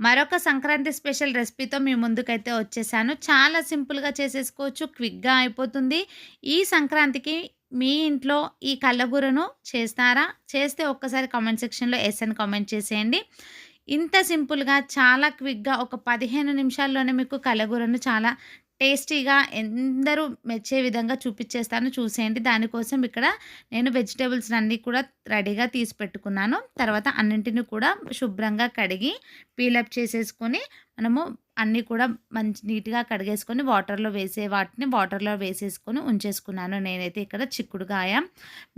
మరొక సంక్రాంతి స్పెషల్ రెసిపీతో మీ ముందుకైతే వచ్చేసాను. చాలా సింపుల్గా చేసేసుకోవచ్చు క్విక్గా అయిపోతుంది. ఈ సంక్రాంతికి మీ ఇంట్లో ఈ కళ్ళగూరను చేస్తారా? చేస్తే ఒక్కసారి కామెంట్ సెక్షన్లో ఎస్ అని కామెంట్ చేసేయండి. ఇంత సింపుల్గా చాలా క్విక్గా ఒక పదిహేను నిమిషాల్లోనే మీకు కలగూరను చాలా టేస్టీగా ఎందరూ మెచ్చే విధంగా చూపించేస్తాను చూసేయండి. దానికోసం ఇక్కడ నేను వెజిటేబుల్స్ అన్నీ కూడా రెడీగా తీసి పెట్టుకున్నాను. తర్వాత అన్నింటిని కూడా శుభ్రంగా కడిగి పీలప్ చేసేసుకొని మనము అన్నీ కూడా మంచి నీట్గా కడిగేసుకొని వాటర్లో వేసే వాటిని వాటర్లో వేసేసుకొని ఉంచేసుకున్నాను. నేనైతే ఇక్కడ చిక్కుడుకాయ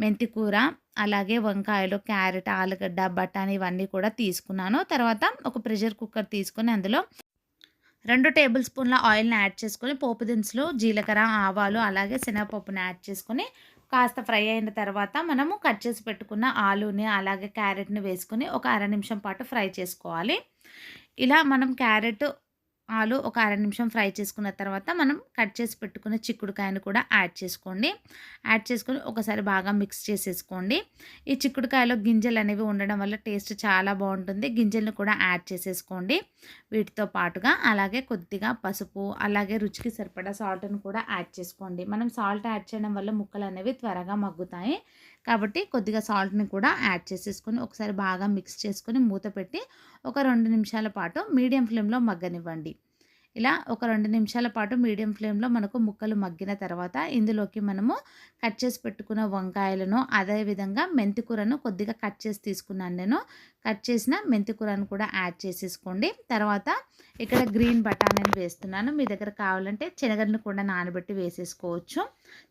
మెంతి కూర అలాగే వంకాయలు క్యారెట్ ఆలుగడ్డ బఠానీ ఇవన్నీ కూడా తీసుకున్నాను. తర్వాత ఒక ప్రెషర్ కుక్కర్ తీసుకొని అందులో రెండు టేబుల్ స్పూన్ల ఆయిల్ని యాడ్ చేసుకొని పోపు దినుసులు జీలకర్ర ఆవాలు అలాగే శనగపప్పుని యాడ్ చేసుకొని కాస్త ఫ్రై అయిన తర్వాత మనము కట్ చేసి పెట్టుకున్న ఆలుని అలాగే క్యారెట్ని వేసుకొని ఒక అర నిమిషం పాటు ఫ్రై చేసుకోవాలి. ఇలా మనం క్యారెట్ ఆలు ఒక అర నిమిషం ఫ్రై చేసుకున్న తర్వాత మనం కట్ చేసి పెట్టుకున్న చిక్కుడుకాయను కూడా యాడ్ చేసుకోండి. యాడ్ చేసుకొని ఒకసారి బాగా మిక్స్ చేసేసుకోండి. ఈ చిక్కుడుకాయలో గింజలు అనేవి ఉండడం వల్ల టేస్ట్ చాలా బాగుంటుంది. గింజలను కూడా యాడ్ చేసేసుకోండి. వీటితో పాటుగా అలాగే కొద్దిగా పసుపు అలాగే రుచికి సరిపడా సాల్ట్ను కూడా యాడ్ చేసుకోండి. మనం సాల్ట్ యాడ్ చేయడం వల్ల ముక్కలు అనేవి త్వరగా మగ్గుతాయి. కాబట్టి కొద్దిగా సాల్ట్ని కూడా యాడ్ చేసేసుకొని ఒకసారి బాగా మిక్స్ చేసుకొని మూత పెట్టి ఒక రెండు నిమిషాల పాటు మీడియం ఫ్లేమ్లో మగ్గనివ్వండి. ఇలా ఒక రెండు నిమిషాల పాటు మీడియం ఫ్లేమ్లో మనకు ముక్కలు మగ్గిన తర్వాత ఇందులోకి మనము కట్ చేసి పెట్టుకున్న వంకాయలను అదేవిధంగా మెంతికూరను కొద్దిగా కట్ చేసి తీసుకున్నాను నేను. కట్ చేసిన మెంతికూరను కూడా యాడ్ చేసేసుకోండి. తర్వాత ఇక్కడ గ్రీన్ బఠానీని వేస్తున్నాను. మీ దగ్గర కావాలంటే శనగలను కూడా నానబెట్టి వేసేసుకోవచ్చు.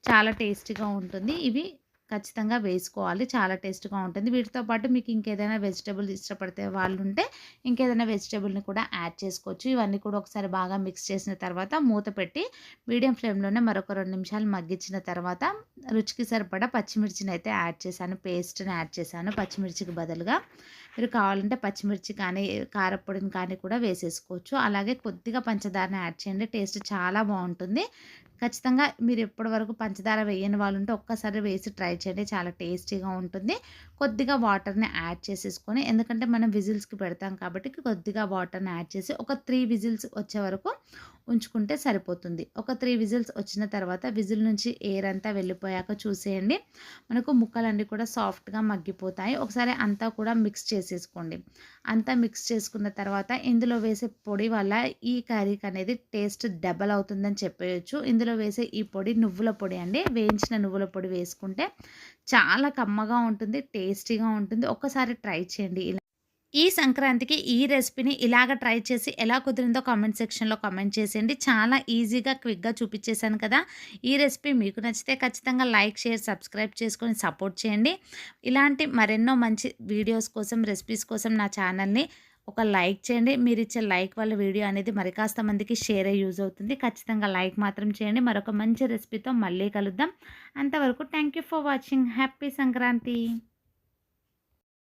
చాలా టేస్టీగా ఉంటుంది. ఇవి ఖచ్చితంగా వేసుకోవాలి. చాలా టేస్ట్గా ఉంటుంది. వీటితో పాటు మీకు ఇంకేదైనా వెజిటబుల్ ఇష్టపడితే వాళ్ళు ఉంటే ఇంకేదైనా వెజిటేబుల్ని కూడా యాడ్ చేసుకోవచ్చు. ఇవన్నీ కూడా ఒకసారి బాగా మిక్స్ చేసిన తర్వాత మూత పెట్టి మీడియం ఫ్లేమ్లోనే మరొక రెండు నిమిషాలు మగ్గించిన తర్వాత రుచికి సరిపడా పచ్చిమిర్చిని అయితే యాడ్ చేశాను. పేస్ట్ని యాడ్ చేశాను. పచ్చిమిర్చికి బదులుగా మీరు కావాలంటే పచ్చిమిర్చి కానీ కారపొడిని కానీ కూడా వేసేసుకోవచ్చు. అలాగే కొద్దిగా పంచదారని యాడ్ చేయండి. టేస్ట్ చాలా బాగుంటుంది. ఖచ్చితంగా మీరు ఎప్పటి వరకు పంచదార వేయని వాళ్ళు ఉంటే ఒక్కసారి వేసి ట్రై చేయండి చాలా టేస్టీగా ఉంటుంది. కొద్దిగా వాటర్ని యాడ్ చేసేసుకొని ఎందుకంటే మనం విజిల్స్కి పెడతాం కాబట్టి కొద్దిగా వాటర్ని యాడ్ చేసి ఒక త్రీ విజిల్స్ వచ్చే వరకు ఉంచుకుంటే సరిపోతుంది. ఒక త్రీ విజిల్స్ వచ్చిన తర్వాత విజిల్ నుంచి ఎయిర్ అంతా వెళ్ళిపోయాక చూసేయండి. మనకు ముక్కలన్నీ కూడా సాఫ్ట్గా మగ్గిపోతాయి. ఒకసారి అంతా కూడా మిక్స్ చేసేసుకోండి. అంతా మిక్స్ చేసుకున్న తర్వాత ఇందులో వేసే పొడి వల్ల ఈ కర్రీకి అనేది టేస్ట్ డబల్ అవుతుందని చెప్పేయచ్చు ఇందులో వేసే ఈ పొడి నువ్వుల పొడి అండి. వేయించిన నువ్వుల పొడి వేసుకుంటే చాలా కమ్మగా ఉంటుంది టేస్టీగా ఉంటుంది. ఒక్కసారి ట్రై చేయండి. ఈ సంక్రాంతికి ఈ రెసిపీని ఇలాగ ట్రై చేసి ఎలా కుదిరిందో కామెంట్ సెక్షన్లో కామెంట్ చేసేయండి. చాలా ఈజీగా క్విక్గా చూపించేశాను కదా. ఈ రెసిపీ మీకు నచ్చితే ఖచ్చితంగా లైక్ షేర్ సబ్స్క్రైబ్ చేసుకొని సపోర్ట్ చేయండి. ఇలాంటి మరెన్నో మంచి వీడియోస్ కోసం రెసిపీస్ కోసం నా ఛానల్ని ఒక లైక్ చేయండి. మీరు ఇచ్చే లైక్ వల్ల వీడియో అనేది మరి కాస్త మందికి షేర్ అయ్యి యూజ్ అవుతుంది. ఖచ్చితంగా లైక్ మాత్రం చేయండి. మరొక మంచి రెసిపీతో మళ్ళీ కలుద్దాం. అంతవరకు thank for watching. Happy Sankranti!